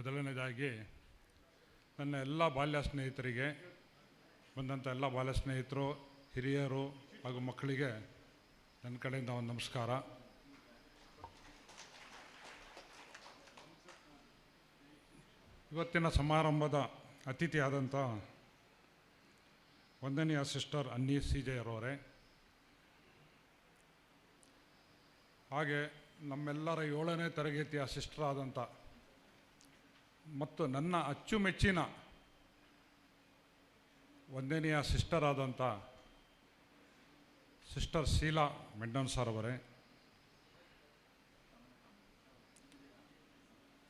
ಮೊದಲನೇದಾಗಿ ನನ್ನ ಎಲ್ಲ ಬಾಲ್ಯ ಸ್ನೇಹಿತರಿಗೆ, ಬಂದಂಥ ಎಲ್ಲ ಬಾಲ್ಯ ಸ್ನೇಹಿತರು, ಹಿರಿಯರು ಹಾಗೂ ಮಕ್ಕಳಿಗೆ ನನ್ನ ಕಡೆಯಿಂದ ಒಂದು ನಮಸ್ಕಾರ. ಇವತ್ತಿನ ಸಮಾರಂಭದ ಅತಿಥಿಯಾದಂಥ ವಂದನೀಯ ಸಿಸ್ಟರ್ ಅನ್ನಿ ಸಿ ಜಯರವರೇ ಹಾಗೆ ನಮ್ಮೆಲ್ಲರ ಏಳನೇ ತರಗತಿಯ ಸಿಸ್ಟರ್ ಆದಂಥ ಮತ್ತು ನನ್ನ ಅಚ್ಚುಮೆಚ್ಚಿನ ಒಂದನೆಯ ಸಿಸ್ಟರ್ ಆದಂಥ ಸಿಸ್ಟರ್ ಶೀಲಾ ಮೆಂಡನ್ ಸರ್ ಅವರೇ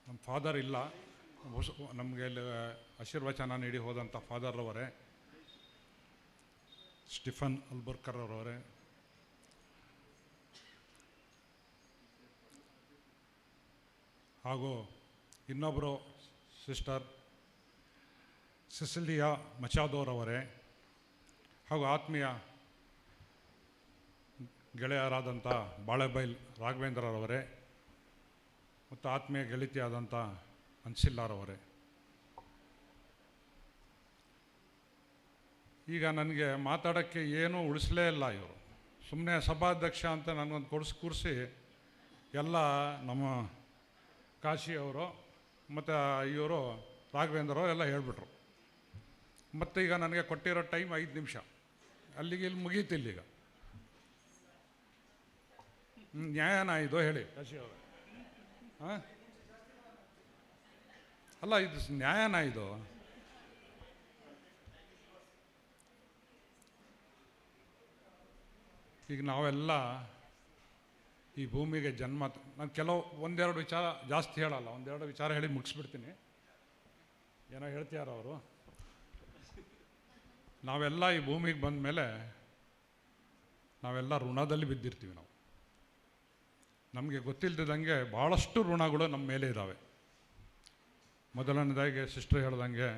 ನಮ್ಮ ಫಾದರ್ ಇಲ್ಲ ನಮಗೆ ಆಶೀರ್ವಚನ ನೀಡಿ ಹೋದಂಥ ಫಾದರ್ ಅವರೇ ಸ್ಟಿಫನ್ ಅಲ್ಬರ್ಕರ್ ಅವರವರೇ ಹಾಗೂ ಇನ್ನೊಬ್ಬರು ಸಿಸ್ಟರ್ ಸಿಸಿಲಿಯಾ ಮಚಾದೋರವರೇ ಹಾಗೂ ಆತ್ಮೀಯ ಗೆಳೆಯರಾದಂಥ ಬಾಳೆಬೈಲ್ ರಾಘವೇಂದ್ರರವರೇ ಮತ್ತು ಆತ್ಮೀಯ ಗೆಳತಿಯಾದಂಥ ಅನ್ಸಿಲ್ಲಾರವರೇ. ಈಗ ನನಗೆ ಮಾತಾಡೋಕ್ಕೆ ಏನೂ ಉಳಿಸಲೇ ಇಲ್ಲ ಇವರು. ಸುಮ್ಮನೆ ಸಭಾಧ್ಯಕ್ಷ ಅಂತ ನನಗೊಂದು ಕೊಡಿಸಿ ಕೂರಿಸಿ ಎಲ್ಲ ನಮ್ಮ ಕಾಶಿಯವರು ಮತ್ತು ಇವರು ರಾಘವೇಂದ್ರ ಎಲ್ಲ ಹೇಳಿಬಿಟ್ರು. ಮತ್ತು ಈಗ ನನಗೆ ಕೊಟ್ಟಿರೋ ಟೈಮ್ ಐದು ನಿಮಿಷ. ಅಲ್ಲಿಗೆ ಇಲ್ಲಿ ಮುಗೀತಿಲ್ಲ ಈಗ. ನ್ಯಾಯನ ಇದು ಹೇಳಿ. ಹಾಂ? ಅಲ್ಲ, ಇದು ನ್ಯಾಯನ ಇದು. ಈಗ ನಾವೆಲ್ಲ ಈ ಭೂಮಿಗೆ ಜನ್ಮ ನಾನು ಕೆಲವು ಒಂದೆರಡು ವಿಚಾರ ಜಾಸ್ತಿ ಹೇಳಲ್ಲ, ಒಂದೆರಡು ವಿಚಾರ ಹೇಳಿ ಮುಗಿಸ್ಬಿಡ್ತೀನಿ. ಏನೋ ಹೇಳ್ತೀಯಾರ ಅವರು? ನಾವೆಲ್ಲ ಈ ಭೂಮಿಗೆ ಬಂದ ಮೇಲೆ ನಾವೆಲ್ಲ ಋಣದಲ್ಲಿ ಬಿದ್ದಿರ್ತೀವಿ ನಾವು. ನಮಗೆ ಗೊತ್ತಿಲ್ಲದಂಗೆ ಭಾಳಷ್ಟು ಋಣಗಳು ನಮ್ಮ ಮೇಲೆ ಇದ್ದಾವೆ ಮೊದಲನೇದಾಗಿ ಸಿಸ್ಟರ್ ಹೇಳ್ದಂಗೆ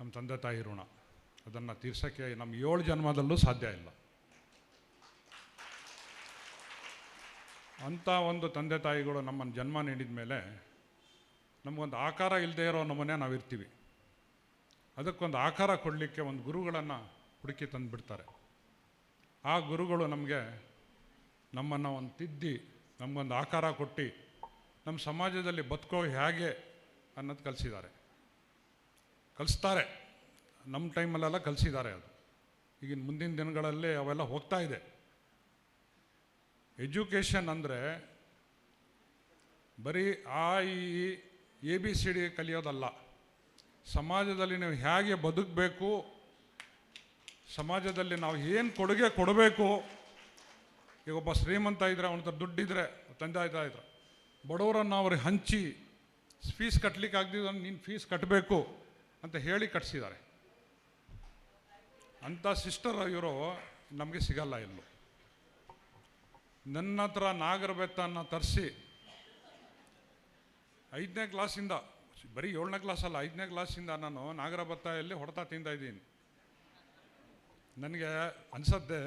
ನಮ್ಮ ತಂದೆ ತಾಯಿ ಋಣ. ಅದನ್ನು ತೀರ್ಸೋಕ್ಕೆ ನಮ್ಮ ಏಳು ಜನ್ಮದಲ್ಲೂ ಸಾಧ್ಯ ಇಲ್ಲ. ಅಂಥ ಒಂದು ತಂದೆ ತಾಯಿಗಳು ನಮ್ಮನ್ನು ಜನ್ಮ ನೀಡಿದ ಮೇಲೆ ನಮಗೊಂದು ಆಕಾರ ಇಲ್ಲದೆ ಇರೋ ನಮ್ಮನೆ ನಾವಿರ್ತೀವಿ ಅದಕ್ಕೊಂದು ಆಕಾರ ಕೊಡಲಿಕ್ಕೆ ಒಂದು ಗುರುಗಳನ್ನು ಹುಡುಕಿ ತಂದುಬಿಡ್ತಾರೆ ಆ ಗುರುಗಳು ನಮಗೆ ನಮ್ಮನ್ನು ಒಂದು ತಿದ್ದಿ, ನಮಗೊಂದು ಆಕಾರ ಕೊಟ್ಟು, ನಮ್ಮ ಸಮಾಜದಲ್ಲಿ ಬದುಕೋ ಹೇಗೆ ಅನ್ನೋದು ಕಲಿಸಿದ್ದಾರೆ. ಕಲಿಸ್ತಾರೆ. ನಮ್ಮ ಟೈಮಲ್ಲೆಲ್ಲ ಕಲಿಸಿದ್ದಾರೆ ಅದು. ಈಗಿನ ಮುಂದಿನ ದಿನಗಳಲ್ಲಿ ಅವೆಲ್ಲ ಹೋಗ್ತಾ ಇದೆ. ಎಜುಕೇಷನ್ ಅಂದರೆ ಬರೀ ಆ ಈ ಎ ಬಿ ಸಿ ಡಿ ಕಲಿಯೋದಲ್ಲ. ಸಮಾಜದಲ್ಲಿ ನೀವು ಹೇಗೆ ಬದುಕಬೇಕು, ಸಮಾಜದಲ್ಲಿ ನಾವು ಏನು ಕೊಡುಗೆ ಕೊಡಬೇಕು, ಈಗ ಒಬ್ಬ ಶ್ರೀಮಂತ ಇದ್ದರೆ ಅವನ ಹತ್ರ ದುಡ್ಡಿದ್ರೆ ತಂದೆ ಆಯ್ತಾ ಇದ್ರೆ, ಬಡವರನ್ನು ಅವ್ರಿಗೆ ಹಂಚಿ ಫೀಸ್ ಕಟ್ಟಲಿಕ್ಕೆ ಆಗದಿದ್ರೆ ನೀನು ಫೀಸ್ ಕಟ್ಟಬೇಕು ಅಂತ ಹೇಳಿ ಕಟ್ಸಿದ್ದಾರೆ. ಅಂಥ ಸಿಸ್ಟರ್ ಇವರು ನಮಗೆ ಸಿಗಲ್ಲ ಎಲ್ಲೂ. ನನ್ನ ಹತ್ರ ನಾಗರ ಬೆತ್ತನ್ನು ತರಿಸಿ. ಐದನೇ ಕ್ಲಾಸಿಂದ, ಬರೀ ಏಳನೇ ಕ್ಲಾಸ್ ಅಲ್ಲ ಐದನೇ ಕ್ಲಾಸಿಂದ ನಾನು ನಾಗರ ಬೆತ್ತಲ್ಲಿ ಹೊಡೆತ ತಿಂತಾ ಇದ್ದೀನಿ. ನನಗೆ ಅನಿಸದ್ದೆ,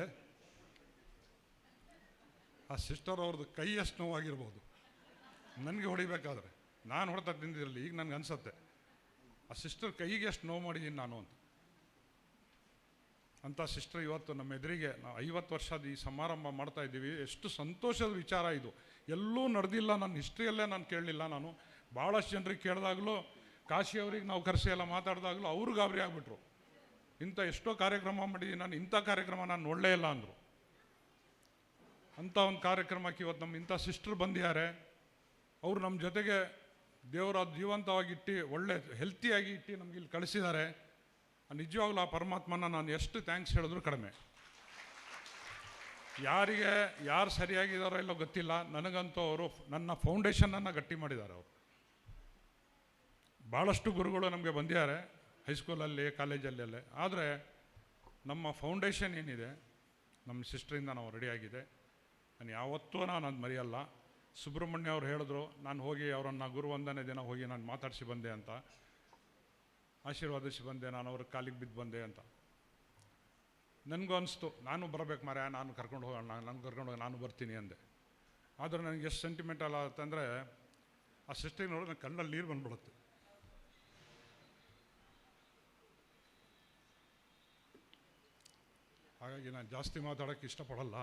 ಆ ಸಿಸ್ಟರ್ ಅವ್ರದ್ದು ಕೈ ಅಷ್ಟು ನೋವಾಗಿರ್ಬೋದು. ನನಗೆ ಹೊಡಿಬೇಕಾದ್ರೆ. ನಾನು ಹೊಡೆತ ತಿಂದಿರಲಿ ಈಗ ನನಗೆ ಅನ್ಸತ್ತೆ. ಆ ಸಿಸ್ಟರ್ ಕೈಗೆ ಎಷ್ಟು ನೋವು ಮಾಡಿದ್ದೀನಿ ನಾನು ಅಂತ. ಅಂಥ ಸಿಸ್ಟರ್, ಇವತ್ತು ನಮ್ಮ ಎದುರಿಗೆ ನಾವು ಐವತ್ತು ವರ್ಷದ ಈ ಸಮಾರಂಭ ಮಾಡ್ತಾ ಇದ್ದೀವಿ. ಎಷ್ಟು ಸಂತೋಷದ ವಿಚಾರ ಇದು. ಎಲ್ಲೂ ನಡೆದಿಲ್ಲ, ನನ್ನ ಹಿಸ್ಟ್ರಿಯಲ್ಲೇ ನಾನು ಕೇಳಲಿಲ್ಲ ನಾನು. ಭಾಳಷ್ಟು ಜನರಿಗೆ ಕೇಳಿದಾಗಲೂ, ಕಾಶಿ ಅವ್ರಿಗೆ ನಾವು ಕರೆಸಿ ಎಲ್ಲ ಮಾತಾಡಿದಾಗಲೂ ಅವರು ಗಾಬರಿ ಆಗಿಬಿಟ್ರು. ಇಂಥ ಎಷ್ಟೋ ಕಾರ್ಯಕ್ರಮ ಮಾಡಿದ್ದೀನಿ, ನಾನು ಇಂಥ ಕಾರ್ಯಕ್ರಮ ನಾನು ನೋಡಲೇ ಇಲ್ಲ ಅಂದರು. ಅಂಥ ಒಂದು ಕಾರ್ಯಕ್ರಮಕ್ಕೆ ಇವತ್ತು ನಮ್ಮ ಇಂಥ ಸಿಸ್ಟರ್ ಬಂದಿದ್ದಾರೆ. ಅವರು ನಮ್ಮ ಜೊತೆಗೆ ದೇವರ ಜೀವಂತವಾಗಿಟ್ಟು, ಒಳ್ಳೆ ಹೆಲ್ತಿಯಾಗಿ ಇಟ್ಟು ನಮ್ಗೆ ಇಲ್ಲಿ ಕಳಿಸಿದ್ದಾರೆ. ನಿಜವಾಗ್ಲೂ ಆ ಪರಮಾತ್ಮನ ನಾನು ಎಷ್ಟು ಥ್ಯಾಂಕ್ಸ್ ಹೇಳಿದ್ರು ಕಡಿಮೆ. ಯಾರಿಗೆ, ಯಾರು ಸರಿಯಾಗಿದ್ದಾರೋ ಇಲ್ಲೋ ಗೊತ್ತಿಲ್ಲ, ನನಗಂತೂ ಅವರು ನನ್ನ ಫೌಂಡೇಶನನ್ನು ಗಟ್ಟಿ ಮಾಡಿದ್ದಾರೆ ಅವರು. ಭಾಳಷ್ಟು ಗುರುಗಳು ನಮಗೆ ಬಂದಿದ್ದಾರೆ ಹೈಸ್ಕೂಲಲ್ಲಿ ಕಾಲೇಜಲ್ಲೆಲ್ಲ ಆದರೆ ನಮ್ಮ ಫೌಂಡೇಶನ್ ಏನಿದೆ, ನಮ್ಮ ಸಿಸ್ಟ್ರಿಂದ ನಾವು ರೆಡಿಯಾಗಿದೆ ನಾನು ಯಾವತ್ತೂ ನಾನು ಅದು ಮರೆಯಲ್ಲ. ಸುಬ್ರಹ್ಮಣ್ಯ ಅವ್ರು ಹೇಳಿದ್ರು, ನಾನು ಹೋಗಿ ಅವರನ್ನು ಗುರುವಂದನೆ ದಿನ ಹೋಗಿ ನಾನು ಮಾತಾಡಿಸಿ ಬಂದೆ ಅಂತ. ಆಶೀರ್ವಾದಿಸಿ ಬಂದೆ, ನಾನು ಅವ್ರ ಕಾಲಿಗೆ ಬಿದ್ದು ಬಂದೆ ಅಂತ. ನನಗೂ ಅನಿಸ್ತು, ನಾನು ಬರಬೇಕು ಮರ ನಾನು ಕರ್ಕೊಂಡು ಹೋಗೋಣ, ನಾನು ಕರ್ಕೊಂಡು ಹೋಗಿ ನಾನು ಬರ್ತೀನಿ ಅಂದೆ. ಆದರೆ ನನಗೆ ಎಷ್ಟು ಸೆಂಟಿಮೆಂಟಲ್ ಆಗುತ್ತಂದರೆ ಆ ಸಿಸ್ಟರ್ ನೋಡಿದ್ರೆ ನನ್ನ ಕಣ್ಣಲ್ಲಿ ನೀರು ಬಂದ್ಬಿಡುತ್ತೆ. ಹಾಗಾಗಿ ನಾನು ಜಾಸ್ತಿ ಮಾತಾಡೋಕ್ಕೆ ಇಷ್ಟಪಡಲ್ಲ.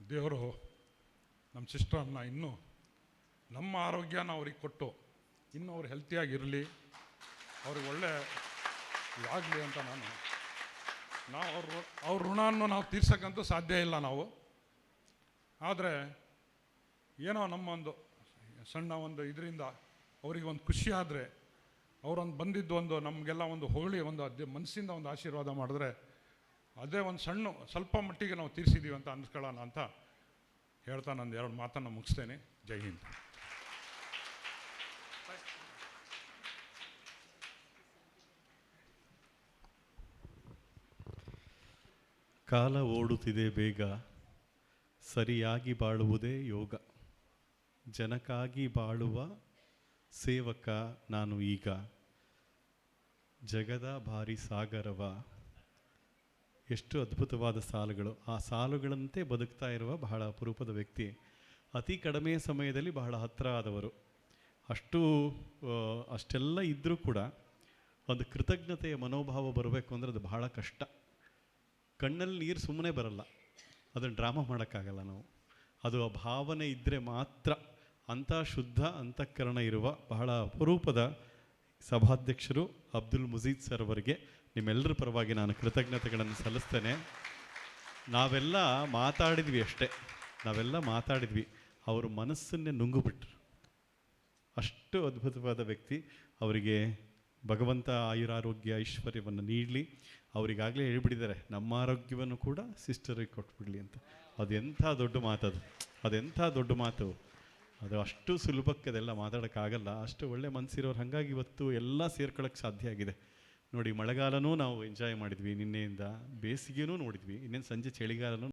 ದೇವರು ನಮ್ಮ ಸಿಸ್ಟರ್ನ ಇನ್ನೂ ನಮ್ಮ ಆರೋಗ್ಯನ ಅವ್ರಿಗೆ ಕೊಟ್ಟು ಇನ್ನೂ ಅವ್ರು ಹೆಲ್ತಿಯಾಗಿರಲಿ ಅವ್ರಿಗೆ ಒಳ್ಳೆ ಇದಾಗಲಿ ಅಂತ ನಾನು ನಾವು ಅವ್ರ ಅವ್ರ ಋಣವನ್ನು ನಾವು ತೀರ್ಸಕ್ಕಂತೂ ಸಾಧ್ಯ ಇಲ್ಲ ನಾವು. ಆದರೆ ಏನೋ ನಮ್ಮ ಒಂದು ಸಣ್ಣ ಒಂದು ಇದರಿಂದ ಅವರಿಗೆ ಒಂದು ಖುಷಿ ಆದರೆ ಅವರೊಂದು ಬಂದಿದ್ದು ಒಂದು ನಮಗೆಲ್ಲ ಒಂದು ಹೊಗಳಿ ಒಂದು ಅದೇ ಮನಸ್ಸಿಂದ ಒಂದು ಆಶೀರ್ವಾದ ಮಾಡಿದ್ರೆ ಅದೇ ಒಂದು ಸಣ್ಣ ಸ್ವಲ್ಪ ಮಟ್ಟಿಗೆ ನಾವು ತೀರಿಸಿದ್ದೀವಿ ಅಂತ ಅನ್ಸ್ಕೊಳ್ಳೋಣ ಅಂತ ಹೇಳ್ತಾ ನಂದು ಎರಡು ಮಾತನ್ನು ಮುಗಿಸ್ತೇನೆ. ಜೈ ಹಿಂದ್. ಕಾಲ ಓಡುತ್ತಿದೆ ಬೇಗ, ಸರಿಯಾಗಿ ಬಾಳುವುದೇ ಯೋಗ. ಜನಕ್ಕಾಗಿ ಬಾಳುವ ಸೇವಕ ನಾನು ಈಗ. ಜಗದ ಭಾರಿ ಸಾಗರವ. ಎಷ್ಟು ಅದ್ಭುತವಾದ ಸಾಲುಗಳು. ಆ ಸಾಲುಗಳಂತೆ ಬದುಕ್ತಾ ಇರುವ ಬಹಳ ಅಪರೂಪದ ವ್ಯಕ್ತಿ. ಅತಿ ಕಡಿಮೆ ಸಮಯದಲ್ಲಿ ಬಹಳ ಹತ್ತಿರ ಆದವರು. ಅಷ್ಟು ಅಷ್ಟೆಲ್ಲ ಇದ್ದರೂ ಕೂಡ ಒಂದು ಕೃತಜ್ಞತೆಯ ಮನೋಭಾವ ಬರಬೇಕು ಅಂದರೆ ಅದು ಬಹಳ ಕಷ್ಟ. ಕಣ್ಣಲ್ಲಿ ನೀರು ಸುಮ್ಮನೆ ಬರಲ್ಲ. ಅದನ್ನು ಡ್ರಾಮಾ ಮಾಡೋಕ್ಕಾಗಲ್ಲ ನಾವು. ಅದು ಆ ಭಾವನೆ ಇದ್ದರೆ ಮಾತ್ರ ಅಂಥ ಶುದ್ಧ ಅಂತಃಕರಣ ಇರುವ ಬಹಳ ಅಪರೂಪದ ಸಭಾಧ್ಯಕ್ಷರು ಅಬ್ದುಲ್ ಮುಜೀದ್ ಸರ್ ಅವರಿಗೆ ನಿಮ್ಮೆಲ್ಲರ ಪರವಾಗಿ ನಾನು ಕೃತಜ್ಞತೆಗಳನ್ನು ಸಲ್ಲಿಸ್ತೇನೆ. ನಾವೆಲ್ಲ ಮಾತಾಡಿದ್ವಿ ಅಷ್ಟೇ. ನಾವೆಲ್ಲ ಮಾತಾಡಿದ್ವಿ. ಅವರು ಮನಸ್ಸನ್ನೇ ನುಂಗುಬಿಟ್ರು. ಅಷ್ಟು ಅದ್ಭುತವಾದ ವ್ಯಕ್ತಿ ಅವರಿಗೆ ಭಗವಂತ ಆಯುರಾರೋಗ್ಯ ಐಶ್ವರ್ಯವನ್ನು ನೀಡಲಿ. ಅವರಿಗಾಗಲೇ ಹೇಳ್ಬಿಟ್ಟಿದ್ದಾರೆ, ನಮ್ಮ ಆರೋಗ್ಯವನ್ನು ಕೂಡ ಸಿಸ್ಟರಿಗೆ ಕೊಟ್ಬಿಡಲಿ ಅಂತ. ಅದು ಎಂಥ ದೊಡ್ಡ ಮಾತದು ಅದೆಂಥ ದೊಡ್ಡ ಮಾತು. ಅದು ಅಷ್ಟು ಸುಲಭಕ್ಕೆ ಅದೆಲ್ಲ ಮಾತಾಡೋಕ್ಕಾಗಲ್ಲ. ಅಷ್ಟು ಒಳ್ಳೆ ಮನಸ್ಸಿರೋರು ಹಾಗಾಗಿ ಇವತ್ತು ಎಲ್ಲ ಸೇರ್ಕೊಳ್ಳೋಕ್ಕೆ ಸಾಧ್ಯ ಆಗಿದೆ. ನೋಡಿ, ಮಳೆಗಾಲನೂ ನಾವು ಎಂಜಾಯ್ ಮಾಡಿದ್ವಿ, ನಿನ್ನೆಯಿಂದ ಬೇಸಿಗೆನೂ ನೋಡಿದ್ವಿ, ಇನ್ನೇನು ಸಂಜೆ ಚಳಿಗಾಲನೂ